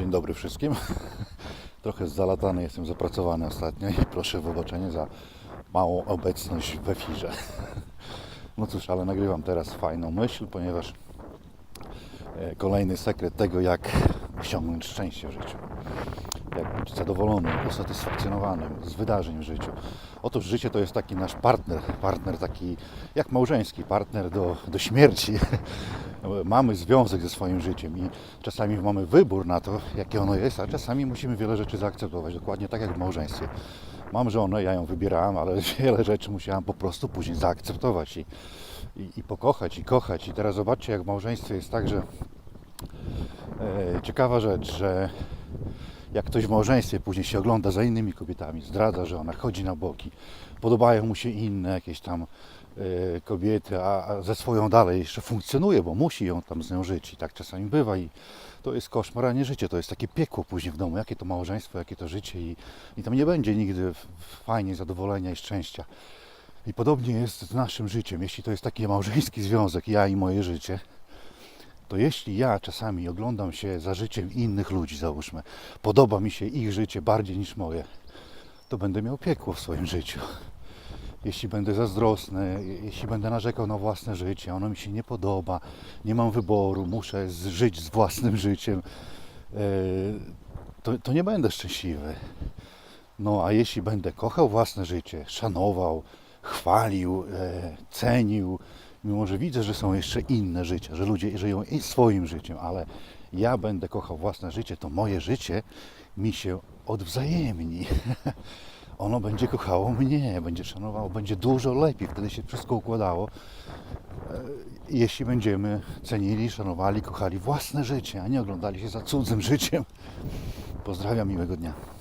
Dzień dobry wszystkim. Trochę zalatany jestem, zapracowany ostatnio i proszę wybaczenie za małą obecność w efirze. No cóż, ale nagrywam teraz fajną myśl, ponieważ e, kolejny sekret tego, jak osiągnąć szczęście w życiu. Jak być zadowolonym, usatysfakcjonowanym z wydarzeń w życiu. Otóż życie to jest taki nasz partner, partner taki jak małżeński, partner do, do śmierci. Mamy związek ze swoim życiem i czasami mamy wybór na to, jakie ono jest, a czasami musimy wiele rzeczy zaakceptować, dokładnie tak jak w małżeństwie. Mam żonę, ja ją wybierałem, ale wiele rzeczy musiałem po prostu później zaakceptować i, i, i pokochać, i kochać. I teraz zobaczcie, jak w małżeństwie jest tak, że e, ciekawa rzecz, że jak ktoś w małżeństwie później się ogląda za innymi kobietami, zdradza żona, chodzi na boki, podobają mu się inne jakieś tam e, kobiety, a, a ze swoją dalej jeszcze funkcjonuje, bo musi ją tam z nią żyć i tak czasami bywa i to jest koszmar, a nie życie, to jest takie piekło później w domu, jakie to małżeństwo, jakie to życie i, i tam nie będzie nigdy fajnie, zadowolenia i szczęścia. I podobnie jest z naszym życiem, jeśli to jest taki małżeński związek, ja i moje życie, to jeśli ja czasami oglądam się za życiem innych ludzi, załóżmy, podoba mi się ich życie bardziej niż moje, to będę miał piekło w swoim życiu. Jeśli będę zazdrosny, jeśli będę narzekał na własne życie, ono mi się nie podoba, nie mam wyboru, muszę żyć z własnym życiem, e, to, to nie będę szczęśliwy. No a jeśli będę kochał własne życie, szanował, chwalił, e, cenił, mimo że widzę, że są jeszcze inne życia, że ludzie żyją swoim życiem, ale ja będę kochał własne życie, to moje życie mi się odwzajemni. Ono będzie kochało mnie, będzie szanowało, będzie dużo lepiej, wtedy się wszystko układało. E, Jeśli będziemy cenili, szanowali, kochali własne życie, a nie oglądali się za cudzym życiem. Pozdrawiam, miłego dnia.